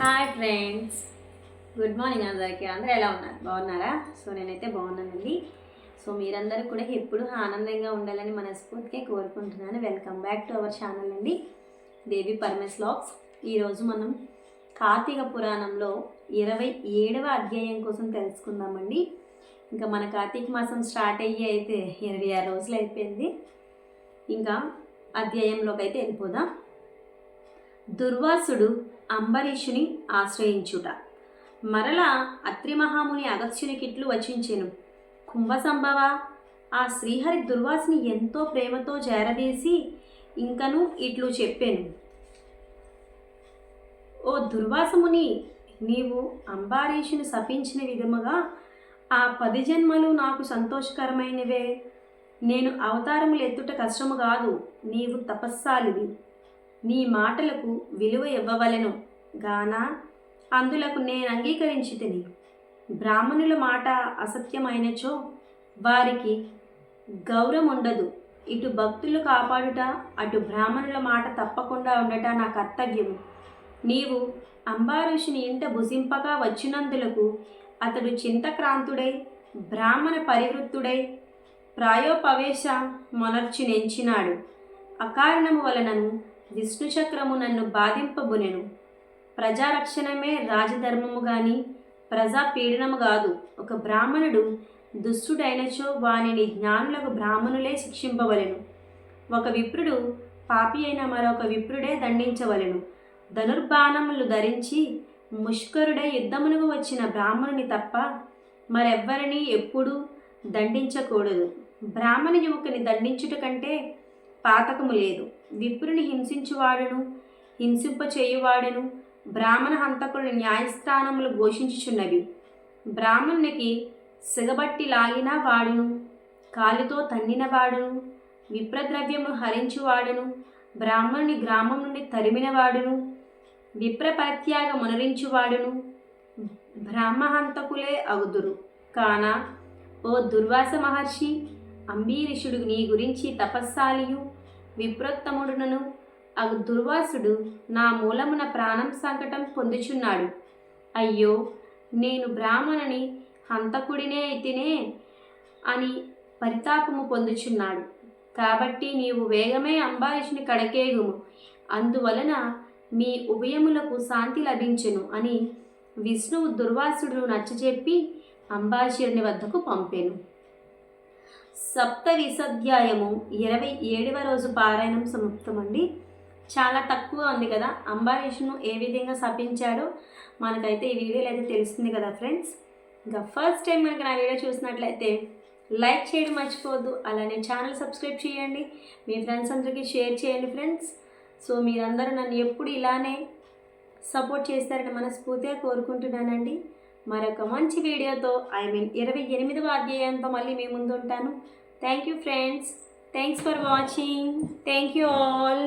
Hi friends good morning అందరికీ. అందరూ ఎలా ఉన్నారు? బాగున్నారా? సో నేనైతే బాగున్నానండి. సో మీరందరూ కూడా ఎప్పుడు ఆనందంగా ఉండాలని మనస్ఫూర్తిగా కోరుకుంటున్నాను. Welcome back to our channel అండి. దేవి పరమేశ్ లాక్స్ ఈరోజు మనం కార్తీక పురాణంలో ఇరవై ఏడవ అధ్యాయం కోసం తెలుసుకుందామండి. ఇంకా మన కార్తీక మాసం స్టార్ట్ అయ్యి అయితే ఇరవై ఆరు రోజులు అయిపోయింది. ఇంకా అధ్యాయంలోకి అయితే వెళ్ళిపోదాం. దుర్వాసుడు అంబరీషుని ఆశ్రయించుట. మరలా అత్రి మహాముని అగస్త్యునికిట్లు వచించెను. కుంభ సంభవ ఆ శ్రీహరి దుర్వాసుని ఎంతో ప్రేమతో చేరదీసి ఇంకను ఇట్లు చెప్పాను. ఓ దుర్వాసముని నీవు అంబారీషుని శపించిన విధముగా ఆ పది జన్మలు నాకు సంతోషకరమైనవే. నేను అవతారములు ఎత్తుట కష్టము కాదు నీవు తపస్సాలివి. నీ మాటలకు విలువ ఇవ్వవలెను గాన. అందులకు నేను అంగీకరించి తిని బ్రాహ్మణుల మాట అసత్యమైనచో వారికి గౌరవం ఉండదు ఇటు భక్తులు కాపాడుట అటు బ్రాహ్మణుల మాట తప్పకుండా ఉండట నా కర్తవ్యము. నీవు అంబారీషుని ఇంట భుజింపగా వచ్చినందులకు అతడు చింతక్రాంతుడై బ్రాహ్మణ పరివృత్తుడై ప్రాయోపవేశ మొనర్చి నెంచినాడు అకారణము వలనను విష్ణు చక్రము నన్ను బాధింపబునెను. ప్రజారక్షణమే రాజధర్మము గాని ప్రజా పీడనము కాదు ఒక బ్రాహ్మణుడు దుష్టుడైనచో వానిని జ్ఞానులకు బ్రాహ్మణులే శిక్షింపవలెను. ఒక విప్రుడు పాపి అయిన మరొక విప్రుడే దండించవలెను. ధనుర్బాణములు ధరించి ముష్కరుడే యుద్ధమునకు వచ్చిన బ్రాహ్మణుని తప్ప మరెవ్వరిని ఎప్పుడూ దండించకూడదు. బ్రాహ్మణ యువకుని దండించుట కంటే పాతకము లేదు. విప్రుని హింసించువాడును హింసింప చేయువాడును బ్రాహ్మణ హంతకుని న్యాయస్థానములు ఘోషించుచున్నవి. బ్రాహ్మణునికి సిగబట్టి లాగిన వాడును కాలితో తన్నిన వాడును విప్రద్రవ్యము హరించువాడును బ్రాహ్మణుని గ్రామం నుండి తరిమినవాడును విప్ర పరిత్యాగ మునరించువాడును బ్రాహ్మహంతకులే అగుదురు. కాన ఓ దుర్వాస మహర్షి అంబీరిషుడు నీ గురించి తపస్సాలియు. విప్రోత్తముడునను అగు దుర్వాసుడు నా మూలమున ప్రాణం సంకటం పొందుచున్నాడు. అయ్యో నేను బ్రాహ్మణుని హంతకుడినే అయితేనే అని పరితాపము పొందుచున్నాడు. కాబట్టి నీవు వేగమే అంబారీషుని కడకేగుము అందువలన మీ ఉభయములకు శాంతి లభించెను అని విష్ణువు దుర్వాసుడు నచ్చజెప్పి అంబాశీరుని వద్దకు పంపెను. సప్త విసధ్యాయము ఇరవై ఏడవ రోజు పారాయణం సమాప్తమండి. చాలా తక్కువ ఉంది కదా. అంబారీషును ఏ విధంగా శపించాడో మనకైతే ఈ వీడియోలో అయితే తెలుస్తుంది కదా ఫ్రెండ్స్. ఇంకా ఫస్ట్ టైం మనకి నా వీడియో చూసినట్లయితే లైక్ చేయడం మర్చిపోవద్దు. అలానే ఛానల్ సబ్స్క్రైబ్ చేయండి. మీ ఫ్రెండ్స్ అందరికీ షేర్ చేయండి ఫ్రెండ్స్. సో మీరందరూ నన్ను ఎప్పుడు ఇలానే సపోర్ట్ చేస్తారని మనస్ఫూర్తిగా కోరుకుంటున్నానండి. మరొక మంచి వీడియోతో ఐ మీన్ ఇరవై ఎనిమిదవ అధ్యాయంతో మళ్ళీ మీ ముందు ఉంటాను thank you friends thanks for watching thank you all